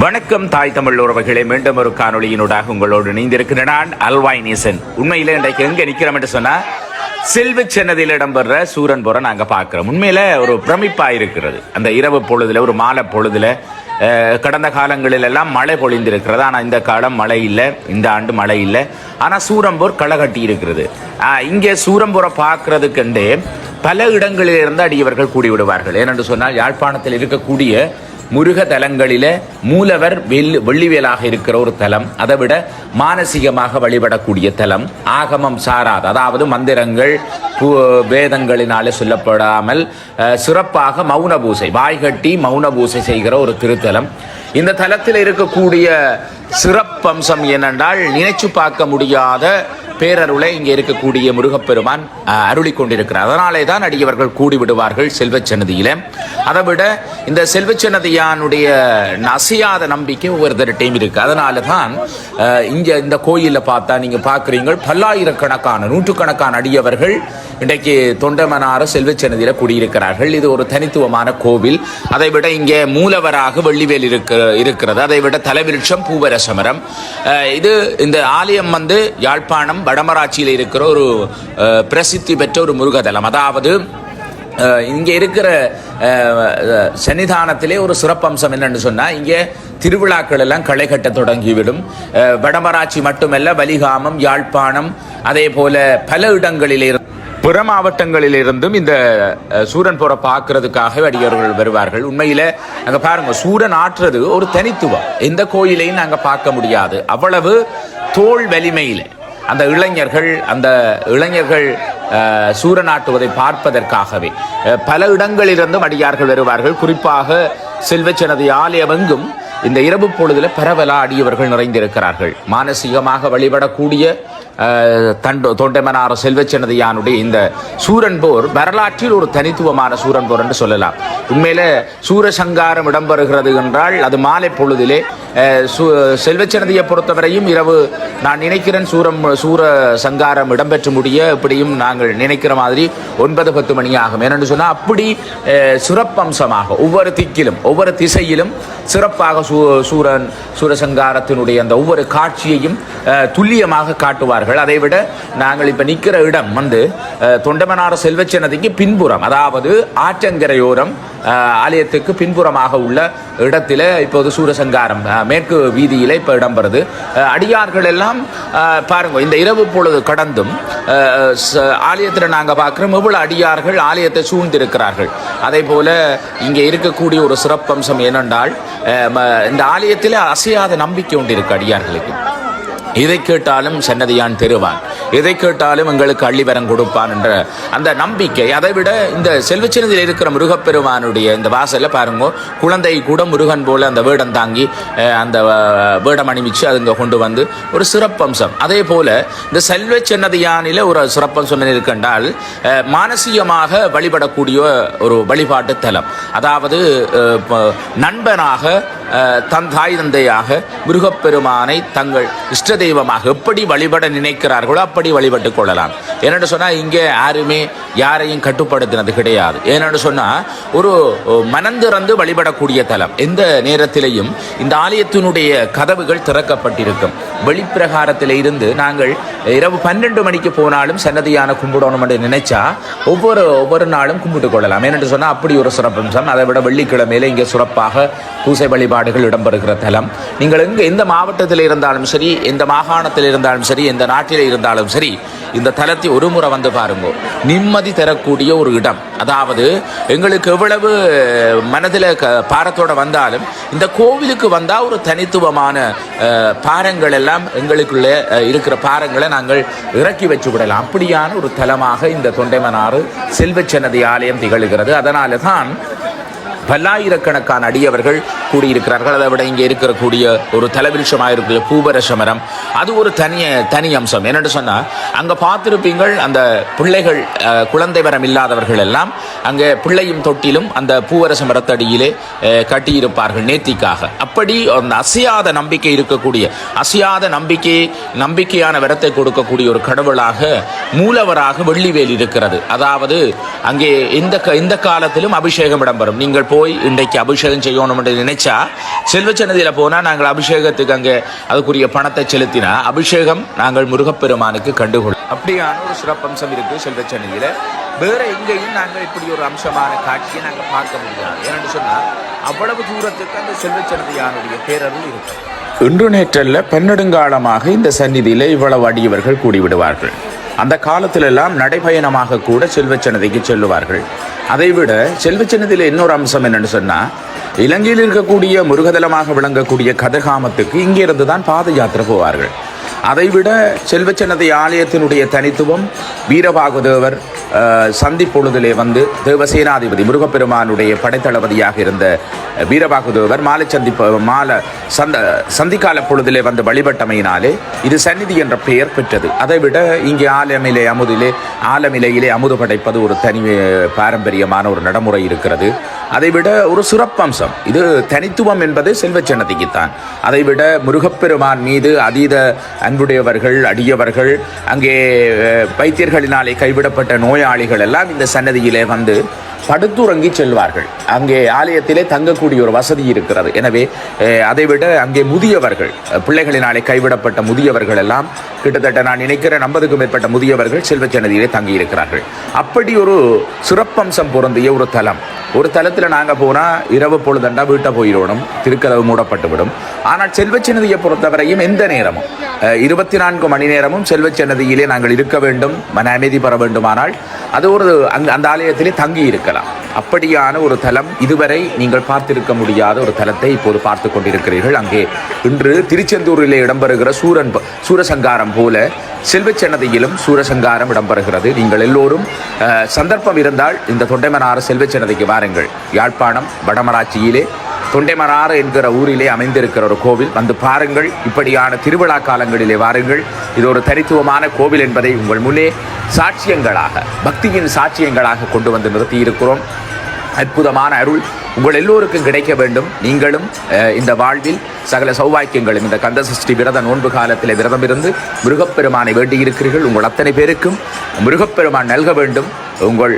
வணக்கம் தாய் தமிழ் உறவுகளை. மீண்டும் ஒரு காணொலியினூடாக உங்களோடு இணைந்திருக்கிற நான் அல்வாயினேசன் உண்மையில இன்றைக்கு எங்க நிக்கிறோம் என்று சொன்னா செல்வ சென்னதியில் இடம்பெற சூரன் புற நாங்க பார்க்கிறோம். உண்மையில ஒரு பிரமிப்பா இருக்கிறது. அந்த இரவு பொழுதுல ஒரு மாலை பொழுதுல கடந்த காலங்களில் எல்லாம் மழை பொழிந்திருக்கிறது. ஆனால் இந்த காலம் மழை இல்லை இந்த ஆண்டு மழை இல்லை. ஆனால் சூரம்பூர் களை கட்டி இருக்கிறது. இங்கே சூரம்பூரை பார்க்கறதுக்கெண்டே பல இடங்களிலிருந்து அடியவர்கள் கூடி விடுவார்கள் ஏனென்று சொன்னால் யாழ்ப்பாணத்தில் இருக்கக்கூடிய முருக தலங்களில மூலவர் வெள் வெள்ளிவேலாக இருக்கிற ஒரு தலம். அதை விட மானசீகமாக வழிபடக்கூடிய தலம். ஆகமம் சாராது. அதாவது மந்திரங்கள் வேதங்களினாலே சொல்லப்படாமல் சிறப்பாக மௌன பூசை. வாய்கட்டி மௌன பூசை செய்கிற ஒரு திருத்தலம். இந்த தலத்தில் இருக்கக்கூடிய சிறப்பம்சம் என்னென்றால் நினைச்சு பார்க்க முடியாத பேரருளை இங்கே இருக்கக்கூடிய முருகப்பெருமான் அருளி கொண்டிருக்கிறார். அதனாலே தான் அடியவர்கள் கூடி விடுவார்கள் செல்வச்சன்னதியில அதை விட இந்த செல்வச்சன்னதியானுடைய நசையாத நம்பிக்கை ஒவ்வொருத்தருட்டையும் இருக்கு. அதனால தான் இங்கே இந்த கோயிலில் பார்த்தா நீங்கள் பார்க்குறீங்க பல்லாயிரக்கணக்கான நூற்றுக்கணக்கான அடியவர்கள் இன்றைக்கு தொண்டமனார செல்வச்சன்னதியில் குடியிருக்கிறார்கள். இது ஒரு தனித்துவமான கோவில். அதை விட இங்கே மூலவராக வெள்ளிவேல் இருக்கிற இருக்கிறது. அதை விட தலைவிருட்சம் பூவரசமரம். இது இந்த ஆலயம் வந்து யாழ்ப்பாணம் வடமராட்சியில் இருக்கிற ஒரு பிரசித்தி பெற்ற ஒரு முருகதலம். அதாவது இங்கே இருக்கிற சன்னிதானத்திலே ஒரு சிறப்பம்சம் என்னன்னு சொன்னால் இங்கே திருவிழாக்கள் எல்லாம் களை கட்ட தொடங்கிவிடும் வடமராட்சி மட்டுமல்ல வலிகாமம் யாழ்ப்பாணம் அதே போல பல இடங்களிலே இருந்து- பிற மாவட்டங்களிலிருந்தும் இந்த சூரன் போற பார்க்கறதுக்காக அடியவர்கள் வருவார்கள். உண்மையில அங்க பாருங்க சூரன் ஆற்றுறது ஒரு தனித்துவம். எந்த கோயிலையும் நாங்க பார்க்க முடியாது. அவ்வளவு தோல் வலிமையில. அந்த இளைஞர்கள் அந்த இளைஞர்கள் சூரநாட்டுவதை பார்ப்பதற்காகவே. பல இடங்களிலிருந்தும் அடியார்கள் வருவார்கள். குறிப்பாக செல்வச்சனது ஆலயமெங்கும் இந்த இரவு பொழுதில் பரவலா அடியவர்கள் நிறைந்திருக்கிறார்கள். மானசீகமாக வழிபடக்கூடிய தண்டோ தொண்டைமனார செல்வச்சனதியானுடைய இந்த சூரன் போர் வரலாற்றில் ஒரு தனித்துவமான சூரன் போர் என்று சொல்லலாம். உண்மையில சூரசங்காரம் இடம்பெறுகிறது என்றால் அது மாலை பொழுதிலே செல்வச்சனதியை பொறுத்தவரையும் இரவு நான் நினைக்கிறேன் சூரம் சூர சங்காரம் இடம்பெற்று முடிய இப்படியும் நாங்கள் நினைக்கிற மாதிரி ஒன்பது பத்து மணி ஆகும். ஏனென்று சொன்னால் அப்படி சிறப்பம்சமாக ஒவ்வொரு திக்கிலும் ஒவ்வொரு திசையிலும் சிறப்பாக சூ சூரன் சூரசங்காரத்தினுடைய அந்த ஒவ்வொரு காட்சியையும் துல்லியமாக காட்டுவார்கள். அதை விட நாங்கள் இப்போ நிற்கிற இடம் வந்து தொண்டமனார செல்வச்சனதிக்கு பின்புறம் அதாவது ஆற்றங்கரையோரம் ஆலயத்துக்கு பின்புறமாக உள்ள இடத்தில் இப்போது சூரசங்காரம் மேற்கு வீதியில் இப்போ இடம்பெறுது. அஹ், அடியார்கள் எல்லாம் பாருங்கள் பாருங்க இந்த இரவு பொழுது கடந்தும் ஆலயத்தில் ச- பார்க்குறோம் நாங்க அடியார்கள் ஆலயத்தை சூழ்ந்திருக்கிறார்கள். அதே போல் இங்கே இருக்கக்கூடிய ஒரு சிறப்பம்சம் என்னென்றால் இந்த ஆலயத்தில் அசையாத நம்பிக்கை உண்டு இருக்கு அடியார்களுக்கு. இதை கேட்டாலும் சன்னதியான் தருவான் எதை கேட்டாலும் எங்களுக்கு அள்ளிவரம் கொடுப்பான் என்ற அந்த நம்பிக்கை. அதை விட இந்த செல்வச்சின்னதில் இருக்கிற முருகப்பெருமானுடைய இந்த வாசலில் பாருங்க குழந்தை கூட முருகன் போல அந்த வேடம் தாங்கி அந்த வேடம் அணிவிச்சு அதுங்க கொண்டு வந்து ஒரு சிறப்பம்சம். அதே போல இந்த செல்வ சின்னதியானில ஒரு சிறப்பம்சம் என்ன இருக்கின்றால் மானசீகமாக வழிபடக்கூடிய ஒரு வழிபாட்டு தலம். அதாவது நண்பனாக தன் தாய் தந்தையாக முருகப்பெருமானை தங்கள் இஷ்ட தெய்வமாக எப்படி வழிபட நினைக்கிறார்களோ அப்படி வழிபட்டுக் கொள்ளலாம். ஏனென்று சொன்னால் இங்கே யாருமே யாரையும் கட்டுப்படுத்தினது கிடையாது. ஏனென்று சொன்னால் ஒரு மனந்திறந்து வழிபடக்கூடிய தலம். எந்த நேரத்திலையும் இந்த ஆலயத்தினுடைய கதவுகள் திறக்கப்பட்டிருக்கும். வெளிப்பிரகாரத்தில் இருந்து நாங்கள் இரவு பன்னெண்டு மணிக்கு போனாலும் சன்னதியான கும்பிடணும் என்று நினைச்சா ஒவ்வொரு ஒவ்வொரு நாளும் கும்பிட்டு கொள்ளலாம். ஏனென்று சொன்னால் அப்படி ஒரு சிறப்பம்சம். அதை விட வெள்ளிக்கிழமையில இங்கே சிறப்பாக பூசை வழிபாடு வழிபாடுகள் இடம்பெறுகிற தலம். நீங்கள் எங்கே எந்த மாவட்டத்தில் இருந்தாலும் சரி எந்த மாகாணத்தில் இருந்தாலும் சரி எந்த நாட்டில் இருந்தாலும் சரி இந்த தலத்தை ஒரு முறை வந்து பாருங்க. நிம்மதி தரக்கூடிய ஒரு இடம். அதாவது எங்களுக்கு எவ்வளவு மனதில் க பாரத்தோடு வந்தாலும் இந்த கோவிலுக்கு வந்தால் ஒரு தனித்துவமான பாரங்கள் எல்லாம் எங்களுக்குள்ளே இருக்கிற பாரங்களை நாங்கள் இறக்கி வச்சு விடலாம் அப்படியான ஒரு தலமாக இந்த தொண்டைமனாறு செல்வச்சன்னதி ஆலயம் திகழ்கிறது. அதனால தான் பல்லாயிரக்கணக்கான அடியவர்கள் கூடியிருக்கிறார்கள். அதை விட இங்கே இருக்கக்கூடிய ஒரு தலைவிருஷமாக இருக்கிற பூபரசமரம் அது ஒரு தனிய தனி அம்சம். என்னென்னு சொன்னால் அங்கே பார்த்துருப்பீங்கள் அந்த பிள்ளைகள் குழந்தை வரம் இல்லாதவர்கள் எல்லாம் அங்கே பிள்ளையும் தொட்டிலும் அந்த பூவரச மரத்தடியிலே கட்டியிருப்பார்கள் நேத்திக்காக. அப்படி அந்த அசையாத நம்பிக்கை இருக்கக்கூடிய அசையாத நம்பிக்கை நம்பிக்கையான வரத்தை கொடுக்கக்கூடிய ஒரு கடவுளாக மூலவராக வெள்ளிவேல் இருக்கிறது. அதாவது அங்கே இந்த க- இந்த காலத்திலும் அபிஷேகம் இடம்பெறும். நீங்கள் போய் இன்றைக்கு அபிஷேகம் செய்யணும் என்று நினைச்சா செல்வச்சன்னதியில் போனால் நாங்கள் அபிஷேகத்துக்கு அங்கே அதுக்குரிய பணத்தை செலுத்தினா அபிஷேகம் நாங்கள் முருகப்பெருமானுக்கு கண்டுகொள்ளும் அப்படியான ஒரு சிறப்பம்சம் இருக்கு செல்வச்சன்னதியில். வேற எங்கேயும் நாங்கள் இப்படி ஒரு அம்சமான காட்சியை நாங்கள் பார்க்க முடியாது. ஏன்னு சொன்னால் அவ்வளவு தூரத்துக்கு அந்த செல்வச்சன்னதியானுடைய பேரருள் இருக்கு இன்று நேற்றல்ல பன்னெடுங்காலமாக இந்த சந்நிதியில் இவ்வளவு அடியவர்கள் கூடிவிடுவார்கள். அந்த காலத்திலெல்லாம் நடைபயணமாக கூட செல்வச்சன்னதிக்கு செல்லுவார்கள். அதைவிட செல்வச்சன்னதியில் இன்னொரு அம்சம் என்னன்னு சொன்னால் இலங்கையில் இருக்கக்கூடிய முருகதலமாக விளங்கக்கூடிய கதகாமத்துக்கு இங்கிருந்து தான் பாத யாத்திரை போவார்கள். அதைவிட செல்வச்சன்னதி ஆலயத்தினுடைய தனித்துவம் வீரபாகுதேவர் சந்திப்பொழுதிலே வந்து தேவசேனாதிபதி முருகப்பெருமானுடைய படைத்தளபதியாக இருந்த வீரபாகுதேவர் மாலை சந்தி மாலை சந்த சந்திக்கால பொழுதிலே வந்து வழிபட்டமையினாலே இது சந்நிதி என்ற பெயர் பெற்றது. அதைவிட இங்கே ஆலமிலே அமுதிலே ஆலமிலையிலே அமுது படைப்பது ஒரு தனி பாரம்பரியமான ஒரு நடைமுறை இருக்கிறது. அதைவிட ஒரு சிறப்பம்சம் இது தனித்துவம் என்பது செல்வச்சன்னதிக்குத்தான். அதைவிட முருகப்பெருமான் மீது அதீத அன்புடையவர்கள் அடியவர்கள் அங்கே பைத்தியர்களினாலே வைத்தியர்களினாலே கைவிடப்பட்ட நோயாளிகள் எல்லாம் இந்த சன்னதியிலே வந்து படுத்துறங்கி செல்வார்கள். அங்கே ஆலயத்திலே தங்கக்கூடிய ஒரு வசதி இருக்கிறது. எனவே அதைவிட அங்கே முதியவர்கள் பிள்ளைகளினாலே கைவிடப்பட்ட முதியவர்கள் எல்லாம் கிட்டத்தட்ட நான் நினைக்கிறேன் ஐம்பதுக்கும் மேற்பட்ட முதியவர்கள் செல்வச்சன்னதியிலே தங்கி இருக்கிறார்கள் அப்படி ஒரு சிறப்பம்சம் பொருந்திய ஒரு தலம். ஒரு தலத்தில் நாங்கள் போனால் இரவு பொழுதண்டா வீட்டை போயிடணும் திருக்கதவு மூடப்பட்டுவிடும். ஆனால் செல்வச்சன்னதியை பொறுத்தவரையும் எந்த நேரமும் இருபத்தி நான்கு மணி நேரமும் செல்வச்சன்னதியிலே நாங்கள் இருக்க வேண்டும் மன அமைதி பெற வேண்டுமானால் அது ஒரு அங்க அந்த ஆலயத்திலே தங்கி இருக்கலாம் அப்படியான ஒரு தலம் இதுவரை நீங்கள் பார்த்திருக்க முடியாத ஒரு தலத்தை இப்போது பார்த்து கொண்டிருக்கிறீர்கள். அங்கே இன்று திருச்செந்தூரிலே இடம்பெறுகிற சூரன் சூரசங்காரம் போல செல்வச்சன்னதியிலும் சூரசங்காரம் இடம்பெறுகிறது. நீங்கள் எல்லோரும் சந்தர்ப்பம் இருந்தால் இந்த தொண்டைமனாறு செல்வச்சன்னதிக்கு வாருங்கள். யாழ்ப்பாணம் வடமராட்சியிலே தொண்டைமராறு என்கிற ஊரிலே அமைந்திருக்கிற ஒரு கோவில். வந்து பாருங்கள் இப்படியான திருவிழா காலங்களிலே வாருங்கள். இது ஒரு தனித்துவமான கோவில் என்பதை உங்கள் முன்னே சாட்சியங்களாக பக்தியின் சாட்சியங்களாக கொண்டு வந்து நிறுத்தி இருக்கிறோம் அற்புதமான அருள் உங்கள் எல்லோருக்கும் கிடைக்க வேண்டும். நீங்களும் இந்த வாழ்வில் சகல சௌவாக்கியங்களும் இந்த கந்தசஷ்டி விரத நோன்பு காலத்தில் விரதம் இருந்து முருகப்பெருமானை வேண்டியிருக்கிறீர்கள். உங்கள் அத்தனை பேருக்கும் முருகப்பெருமான் நல்க வேண்டும். உங்கள்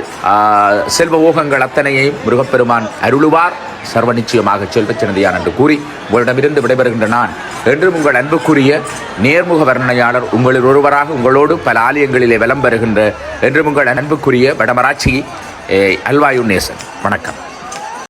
செல்வ ஊகங்கள் அத்தனையையும் முருகப்பெருமான் அருளுவார். சர்வ நிச்சயமாக செல்வச்சினதியான் என்று கூறி உங்களிடமிருந்து விடைபெறுகின்ற நான் என்றும் உங்கள் அன்புக்குரிய நேர்முக வர்ணனையாளர் உங்களில் ஒருவராக உங்களோடு பல ஆலயங்களிலே விளம்பெறுகின்ற என்றும் உங்கள் அன்புக்குரிய வடமராட்சி அல்வாயு நேசன் வணக்கம்.